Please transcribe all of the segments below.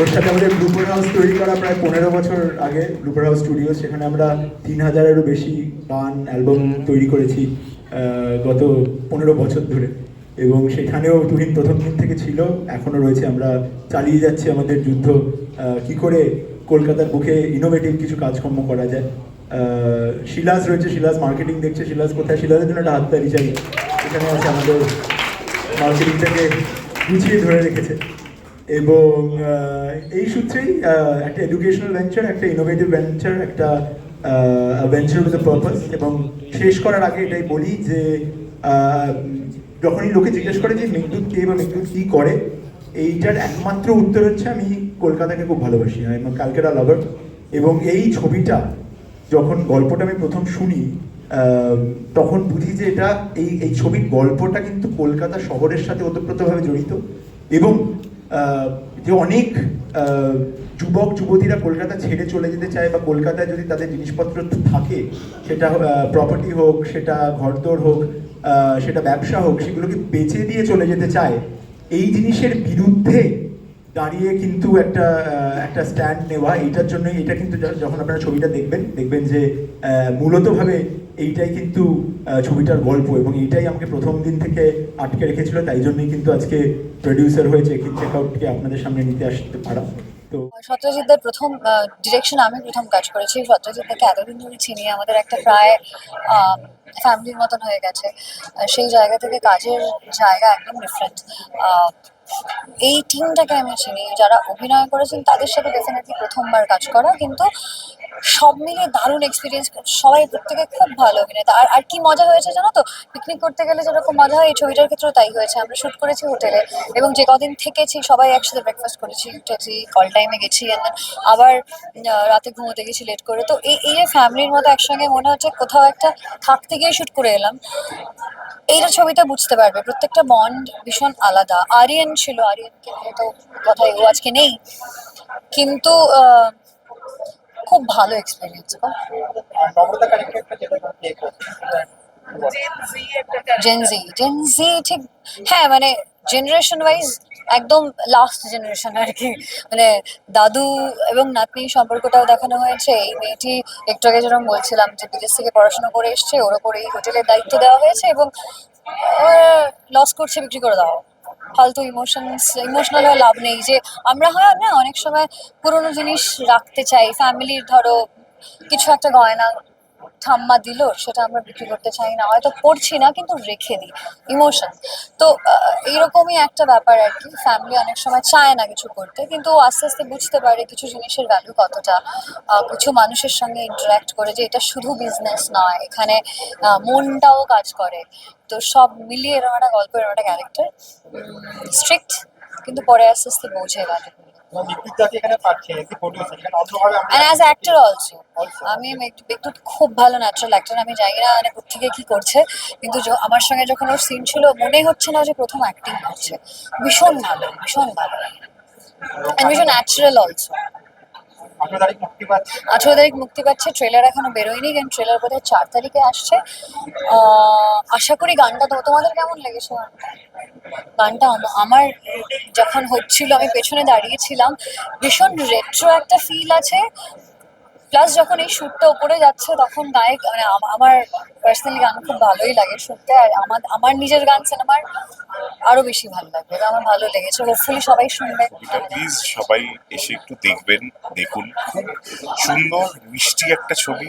ওর সাথে আমাদের ব্লুপার হাউস তৈরি করা প্রায় পনেরো বছর আগে ব্লুপার হাউস স্টুডিও সেখানে আমরা তিন হাজারেরও বেশি গান অ্যালবাম তৈরি করেছি গত পনেরো বছর ধরে। এবং সেখানেও তুহিন প্রথম দিন থেকে ছিল, এখনও রয়েছে। আমরা চালিয়ে যাচ্ছি আমাদের যুদ্ধ কি করে কলকাতার বুকে ইনোভেটিভ কিছু কাজকর্ম করা যায়। শিলাস রয়েছে, শিলাস মার্কেটিং দেখছে। শিলাস কোথায়? শিলাসের জন্য একটা হাত তালি চাই। এখানে আছে আমাদের মার্কেটিংটাকে গুছিয়ে ধরে রেখেছে। এবং এই সূত্রেই একটা এডুকেশনাল ভেঞ্চার একটা ইনোভেটিভ ভেঞ্চার একটা ভেঞ্চার উইথ পারপাস এবং শেষ করার আগে এটাই বলি যে যখনই লোকে জিজ্ঞেস করে যে মেঘদূত কে বা মেঘদূত কী করে, এইটার একমাত্র উত্তর হচ্ছে আমি কলকাতাকে খুব ভালোবাসি আমি কালকেরা লাভার এবং এই ছবিটা যখন গল্পটা আমি প্রথম শুনি তখন বুঝি যে এটা, এই এই ছবির গল্পটা কিন্তু কলকাতা শহরের সাথে ওতপ্রোতভাবে জড়িত এবং যে অনেক যুবক, যুবতীরা কলকাতা ছেড়ে চলে যেতে চায় বা কলকাতায় যদি তাদের জিনিসপত্র থাকে, সেটা প্রপার্টি হোক, সেটা ঘরদোর হোক সেটা ব্যবসা হোক, সেগুলোকে বেচে দিয়ে চলে যেতে চায়, এই জিনিসের বিরুদ্ধে দাঁড়িয়ে কিন্তু একটা একটা স্ট্যান্ড নেওয়া, এইটার জন্য এটা কিন্তু যখন আপনারা ছবিটা দেখবেন দেখবেন যে মূলতভাবে এইটাই কিন্তু ছবিটার গল্প এবং এইটাই আমাকে প্রথম দিন থেকে আটকে রেখেছিল, তাই জন্যই কিন্তু আজকে প্রডিউসার হয়েছে চেক আউটকে আপনাদের সামনে নিতে আসতে পারা। তো প্রথম ডিরেকশন আমি প্রথম কাজ করেছি। সত্যজিৎদাকে এতদিন ধরে চিনি, আমাদের একটা প্রায় ফ্যামিলির মতন হয়ে গেছে। সেই জায়গা থেকে কাজের জায়গা একদম ডিফারেন্ট এই টিমটাকে আমি চিনি। যারা অভিনয় করেছেন, তাদের সাথে ডেফিনেটলি প্রথমবার কাজ করা, কিন্তু সব মিলে দারুণ এক্সপিরিয়েন্স সবাই প্রত্যেকে খুব ভালো অভিনেতা। আর আর কি মজা হয়েছে জানো তো? পিকনিক করতে গেলে যেরকম মজা হয়, এই ছবিটার ক্ষেত্রেও তাই হয়েছে। আমরা শুট করেছি হোটেলে এবং যে কদিন থেকেছি, সবাই একসাথে ব্রেকফাস্ট করেছি। উঠেছি কল টাইমে গেছি আবার রাতে ঘুমোতে গেছি লেট করে। তো এই এই ফ্যামিলির মতো একসঙ্গে মনে হচ্ছে কোথাও একটা থাকতে গিয়ে শুট করে এলাম। এইটা ছবিটা বুঝতে পারবে। প্রত্যেকটা বন্ড ভীষণ আলাদা। আরিয়ান ছিল, আরিয়ানকে তো কথাই ও আজকে নেই। কিন্তু খুব ভালো এক্সপিরিয়েন্স জেনজি জেনজি ঠিক হ্যাঁ মানে জেনারেশন ওয়াইজ একদম লাস্ট জেনারেশন আর কি। মানে দাদু এবং নাতনি সম্পর্কটাও দেখানো হয়েছে। এই মেয়েটি একটু আগে যেরকম বলছিলাম যে বিদেশ থেকে পড়াশোনা করে এসছে ওর ওপর এই হোটেলের দায়িত্ব দেওয়া হয়েছে এবং লস করছে বিক্রি করে দাও। ফালতু ইমোশনস ইমোশনাল হয়ে লাভ নেই। যে আমরা হয় না, অনেক সময় পুরোনো জিনিস রাখতে চাই। ফ্যামিলির ধরো, কিছু একটা গয়না ঠাম্মা দিল সেটা আমরা বিক্রি করতে চাই না। হয়তো পড়ছি না কিন্তু রেখে দিই। ইমোশন তো আহ, এইরকমই একটা ব্যাপার আর কি। ফ্যামিলি অনেক সময় চায় না কিছু করতে কিন্তু আস্তে আস্তে বুঝতে পারে কিছু জিনিসের ভ্যালু কতটা। কিছু মানুষের সঙ্গে ইন্টারাক্ট করে যে এটা শুধু বিজনেস নয় এখানে মনটাও কাজ করে। তো সব মিলিয়ে এরকম একটা গল্প এরকম একটা ক্যারেক্টার স্ট্রিক্ট কিন্তু পরে আস্তে আস্তে বোঝে ভ্যালু অলসো আমি একটু একটু খুব ভালো ন্যাচারাল অ্যাক্টর আমি জানি না মানে কোথেকে কি করছে কিন্তু আমার সঙ্গে যখন ওর সিন ছিল মনে হচ্ছে না যে প্রথম অ্যাক্টিং করছে। ভীষণ ভালো ভীষণ ভালো। অ্যান্ড ভীষণ ন্যাচারাল অলসো আঠেরো তারিখ মুক্তি পাচ্ছে। ট্রেলার এখনও বেরোয়নি কিন্তু ট্রেলার বোধহয় চার তারিখে আসছে। আশা করি গানটা তো, তোমাদের কেমন লেগেছে? গানটা? আমার যখন হচ্ছিল, আমি পেছনে দাঁড়িয়েছিলাম, ভীষণ রেট্রো একটা ফিল আছে। প্লাস যখন এই শ্যুটটা উপরে যাচ্ছে, তখন গায়ক মানে আমার পার্সোনালি গান খুব ভালোই লাগে শুনতে আর আমার আমার নিজের গান সিনেমার আরও বেশি ভালো লাগবে। আমার ভালো লেগেছে। হোপফুলি সবাই শুনবে। প্লিজ সবাই এসে একটু দেখবেন, দেখুন। খুব সুন্দর, মিষ্টি একটা ছবি,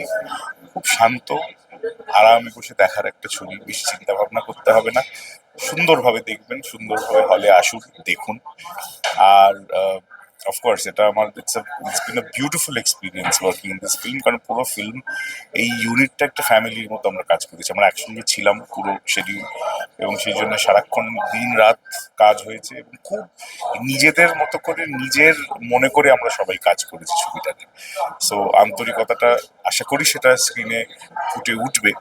খুব শান্ত, আরামে বসে দেখার একটা ছবি, বেশি চিন্তা ভাবনা করতে হবে না। সুন্দরভাবে দেখবেন, সুন্দরভাবে হলে আসুন, দেখুন। আর অফকোর্স এটা আমার it's it's been a beautiful experience working in this film কারণ পুরো ফিল্ম এই ইউনিটটা একটা ফ্যামিলির মতো আমরা কাজ করেছি। আমরা একসঙ্গে ছিলাম পুরো শিডিউল এবং সেই জন্য সারাক্ষণ দিন রাত কাজ হয়েছে, এবং খুব নিজেদের মতো করে, নিজের মনে করে আমরা সবাই কাজ করেছি ছবিটাতে। সো আন্তরিকতাটা আশা করি সেটা স্ক্রিনে ফুটে উঠবে।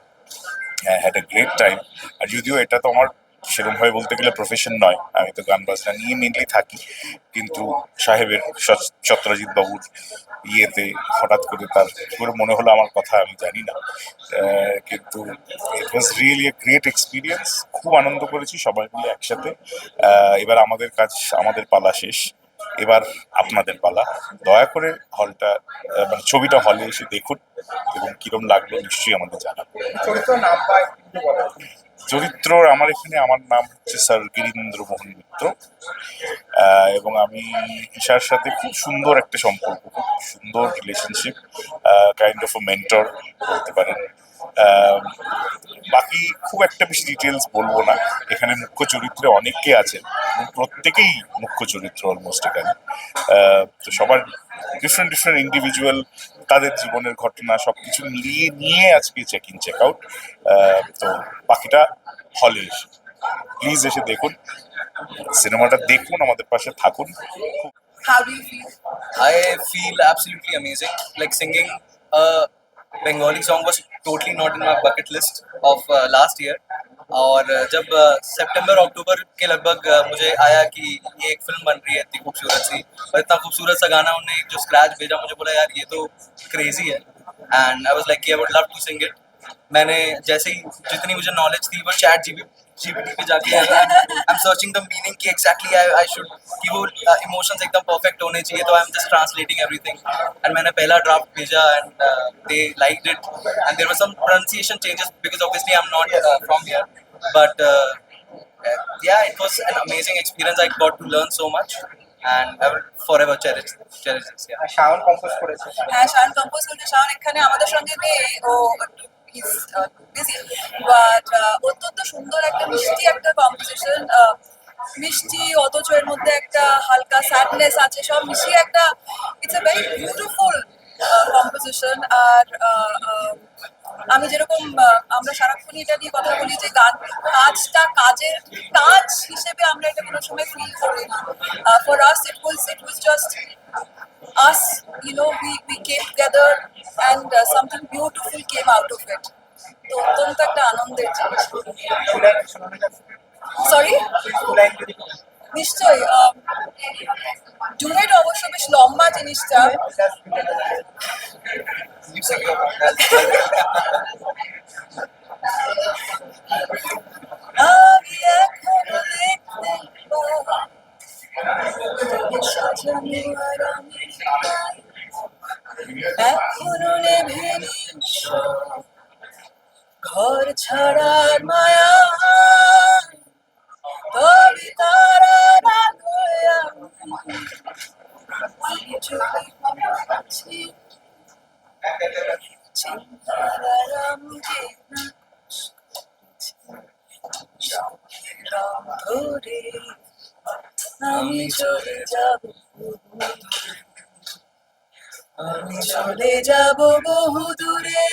হ্যাড এ গ্রেট টাইম আর যদিও এটা তো আমার সেরকম ভাবে বলতে গেলে প্রফেশন নয়। আমি তো গান বাজনা নিয়ে মেনলি থাকি। কিন্তু সাহেবের চত্রজিৎ বাবুর ইয়েতে হঠাৎ করে তার করে মনে হলো আমার কথা আমি জানি না। কিন্তু it was really a great experience খুব আনন্দ করেছি সবাই মিলে একসাথে। এবার আমাদের কাজ, আমাদের পালা শেষ। এবার আপনাদের পালা। দয়া করে হলটা মানে ছবিটা হলে এসে দেখুন এবং কিরম লাগল নিশ্চয়ই আমাদের জানাবেন। চরিত্র আমার এখানে, আমার নাম হচ্ছে স্যার গিরীন্দ্র মোহন মিত্র। এবং আমি ঈশার সাথে খুব সুন্দর একটা সম্পর্ক খুব সুন্দর রিলেশনশিপ কাইন্ড অফ মেন্টর বলতে পারেন। বাকি খুব একটা বেশি ডিটেলস বলব না এখানে মুখ্য চরিত্রে অনেকে আছেন এবং প্রত্যেকেই মুখ্য চরিত্র অলমোস্ট এখানে তো সবার ডিফারেন্ট ডিফারেন্ট ইন্ডিভিজুয়াল তাদের জীবনের ঘটনা সবকিছু মিলিয়ে নিয়ে আজকে চেক ইন চেক আউট তো বাকিটা হলে এসে প্লিজ এসে দেখুন সিনেমাটা দেখুন আমাদের পাশে থাকুন খুব How do you feel? I feel absolutely amazing. Like singing a Bengali song was totally not in my bucket list of last year और uh, जब सितंबर अक्टूबर के लगभग uh, मुझे आया कि ये एक फ़िल्म बन रही है इतनी खूबसूरत सी और इतना खूबसूरत सा गाना उन्होंने जो स्क्रैच भेजा मुझे बोला यार ये तो क्रेजी है. And I was like I would love to sing it मैंने जैसे ही जितनी मुझे नॉलेज थी वो चैट जीबी जीपीटी पे जाके I am searching the meaning कि एग्जैक्टली आई आई शुड कि वो इमोशंस एकदम परफेक्ट होने चाहिए तो I am just translating everything and मैंने पहला ड्राफ्ट भेजा and they liked it and there were some pronunciation changes because obviously I am not from here but yeah it was an amazing experience i got to learn so much and i will forever cherish cherish this yeah R Shaon compose করেছে হ্যাঁ Shayan compose করতে শায়ন এখানে আমাদের সঙ্গে নেই ও is busy but অত্যন্ত সুন্দর একটা মিষ্টি একটা কম্পোজিশন মিষ্টি অথচ এর মধ্যে একটা হালকা স্যাডনেস আছে সব মিশিয়ে একটা it's a very beautiful composition R uh, uh, আমি যেরকম আমরা সারাক্ষণ এটা নিয়ে কথা বলি যে গান কাজটা কাজের কাজ হিসেবে আমরা এটা কোনো সময় ফিল করি না। For us it was it was just you know, we, we came together and uh, something beautiful came out of it. তো অত্যন্ত একটা আনন্দের জিনিস। সরি নিশ্চয়ই ডুয়েট অবশ্য বেশ লম্বা জিনিসটা। আমি এখনও দেখতে। এখনও নেভে ঘর ছাড়ার মায়া তবে তারা না গয়া আমি চলে যাব আমি চলে যাব বহু দূরে।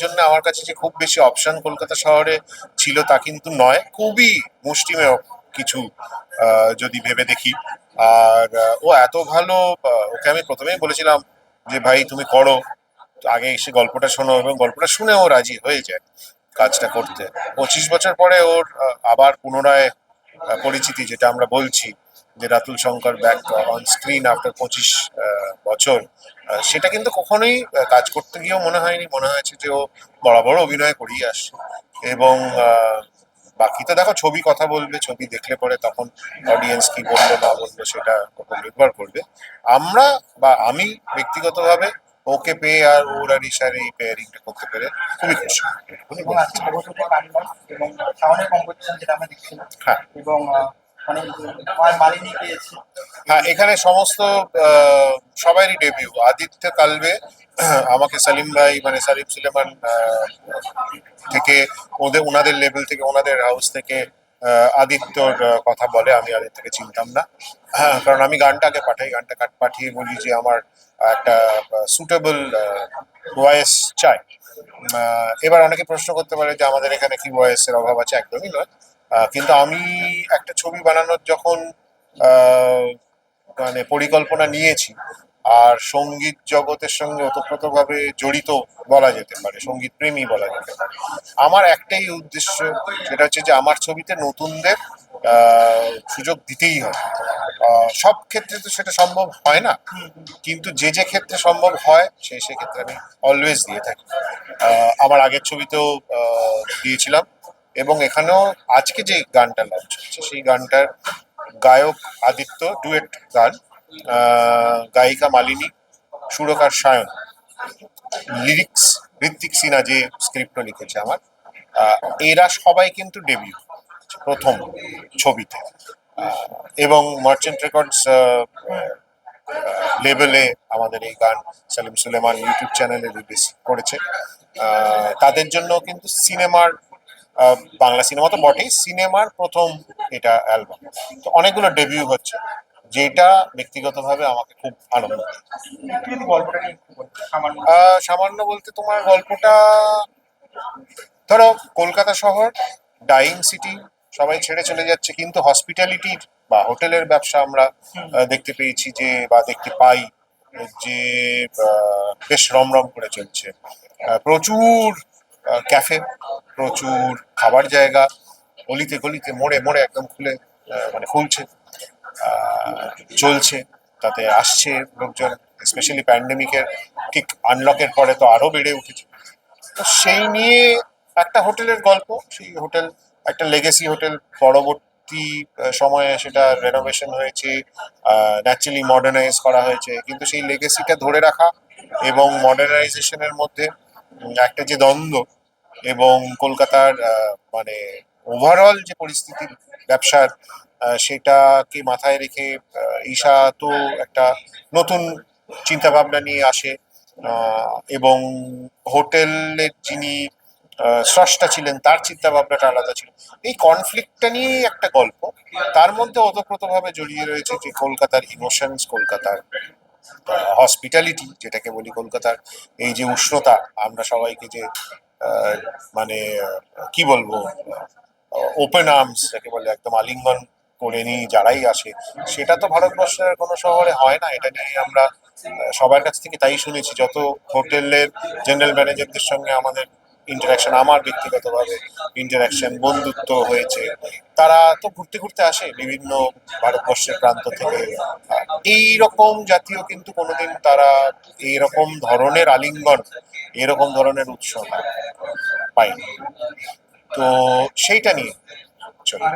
জন্য আমার কাছে যে খুব বেশি অপশন কলকাতা শহরে ছিল তা কিন্তু নয়, খুবই মুষ্টিমেয় কিছু যদি ভেবে দেখি। আর ও এত ভালো ওকে আমি প্রথমেই বলেছিলাম যে, ভাই, তুমি করো। আগে এসে গল্পটা শোনো এবং গল্পটা শুনে ও রাজি হয়ে যায় কাজটা করতে। পঁচিশ বছর পরে ওর আবার পুনরায় পরিচিতি, যেটা আমরা বলছি যে, Ratul Shankar back on screen after পঁচিশ বছর। সেটা কিন্তু কখনোই কাজ করতে গিয়েও মনে হয়নি। মনে হয়েছে যে, ও বরাবর অভিনয় করিয়ে আসছে। এবং আহ, বাকি তো দেখো ছবি কথা বলবে ছবি দেখলে পরে তখন অডিয়েন্স কি বলল না বলল সেটা ওপর নির্ভর করবে। আমরা বা আমি ব্যক্তিগতভাবে ওকে পেয়ে আর ওর আর ইশার এই পেয়ারিংটা করতে পেরে খুবই খুশি। দেখছিলাম হ্যাঁ। এবং পেয়েছি। হ্যাঁ এখানে সমস্ত সবারই ডেবিউ আদিত্য কালবে, আমাকে সালিম ভাই মানে সালিম সুলেমান থেকে, ওদের ওনাদের লেভেল থেকে ওনাদের হাউস থেকে আদিত্যর কথা বলে আমি আদিত্যকে চিনতাম না। হ্যাঁ কারণ আমি গানটা আগে পাঠাই, গানটা কাট পাঠিয়ে বলি যে আমার একটা সুটেবল ভয়েস চাই। এবার অনেকে প্রশ্ন করতে পারে যে আমাদের এখানে কি ভয়েসের অভাব আছে? একদমই নয়। কিন্তু আমি একটা ছবি বানানোর যখন মানে পরিকল্পনা নিয়েছি, আর সংগীত জগতের সঙ্গে ওতপ্রোতভাবে জড়িত বলা যেতে পারে, সংগীত প্রেমী বলা যেতে পারে, আমার একটাই উদ্দেশ্য সেটা হচ্ছে যে আমার ছবিতে নতুনদের সুযোগ দিতেই হবে। সব ক্ষেত্রে তো সেটা সম্ভব হয় না, কিন্তু যে যে ক্ষেত্রে সম্ভব হয় সেই সেক্ষেত্রে আমি অলওয়েজ দিয়ে থাকি। আমার আগের ছবিতেও দিয়েছিলাম। এবং এখানেও আজকে যে গানটা লঞ্চ হচ্ছে, সেই গানটার গায়ক আদিত্য ডুয়েট গান গায়িকা মালিনী, সুরকার সায়ন লিরিক্স ঋত্বিক সিনহা যে স্ক্রিপ্টটা লিখেছে আমার এরা সবাই কিন্তু ডেবিউ প্রথম ছবিতে। এবং মার্চেন্ট রেকর্ডস লেভেলে আমাদের এই গান সালিম সুলেমান ইউটিউব চ্যানেলে রিলিজ করেছে। তাদের জন্য কিন্তু সিনেমার বাংলা সিনেমা তো বটেই। সিনেমার প্রথম এটা অ্যালবাম তো অনেকগুলো ডেবিউ হচ্ছে যেটা ব্যক্তিগতভাবে আমাকে খুব আনন্দ সামান্য। বলতে তোমার গল্পটা ধরো কলকাতা শহর ডাইং সিটি সবাই ছেড়ে চলে যাচ্ছে কিন্তু হসপিটালিটির বা হোটেলের ব্যবসা আমরা দেখতে পেয়েছি যে বা দেখতে পাই যে বেশ রমরম করে চলছে। প্রচুর ক্যাফে প্রচুর খাবার জায়গা, গলিতে গলিতে মোড়ে মোড়ে একদম খুলে মানে খুলছে চলছে, তাতে আসছে লোকজন স্পেশালি প্যান্ডেমিকের ঠিক আনলকের পরে তো আরও বেড়ে উঠেছে। তো সেই নিয়ে একটা হোটেলের গল্প, সেই হোটেল, একটা লেগেসি হোটেল পরবর্তী সময়ে সেটা রেনোভেশন হয়েছে ন্যাচারালি মডার্নাইজ করা হয়েছে, কিন্তু সেই লেগেসিটা ধরে রাখা এবং মডার্নাইজেশনের মধ্যে একটা যে দ্বন্দ্ব এবং কলকাতার মানে ওভারঅল যে পরিস্থিতি ব্যবসার সেটাকে মাথায় রেখে ঈশা তো একটা নতুন চিন্তা ভাবনা নিয়ে আসে এবং হোটেলের যিনি স্রষ্টা ছিলেন, তার চিন্তা ভাবনাটা আলাদা ছিল। এই কনফ্লিক্টটা নিয়েই একটা গল্প। তার মধ্যে ওতপ্রোতভাবে জড়িয়ে রয়েছে যে কলকাতার ইমোশনস কলকাতার হসপিটালিটি যেটাকে বলি কলকাতার, এই যে উষ্ণতা, আমরা সবাইকে যে মানে কি বলব ওপেন আর্মস যাকে বলে একদম আলিঙ্গন করে নিই যারাই আসে, সেটা তো ভারতবর্ষের কোনো শহরে হয় না, এটা নিয়ে আমরা সবার কাছ থেকে তাই শুনেছি। যত হোটেলের জেনারেল ম্যানেজারদের সঙ্গে আমাদের ইন্টারাকশন আমার ব্যক্তিগতভাবে ইন্টারাকশন বন্ধুত্ব হয়েছে। তারা তো ঘুরতে ঘুরতে আসে বিভিন্ন ভারতবর্ষের প্রান্ত থেকে। এই রকম জাতীয় কিন্তু কোনোদিন তারা এই রকম ধরনের আলিঙ্গন, এরকম ধরনের উৎসব পায়নি। তো সেইটা নিয়ে চলে।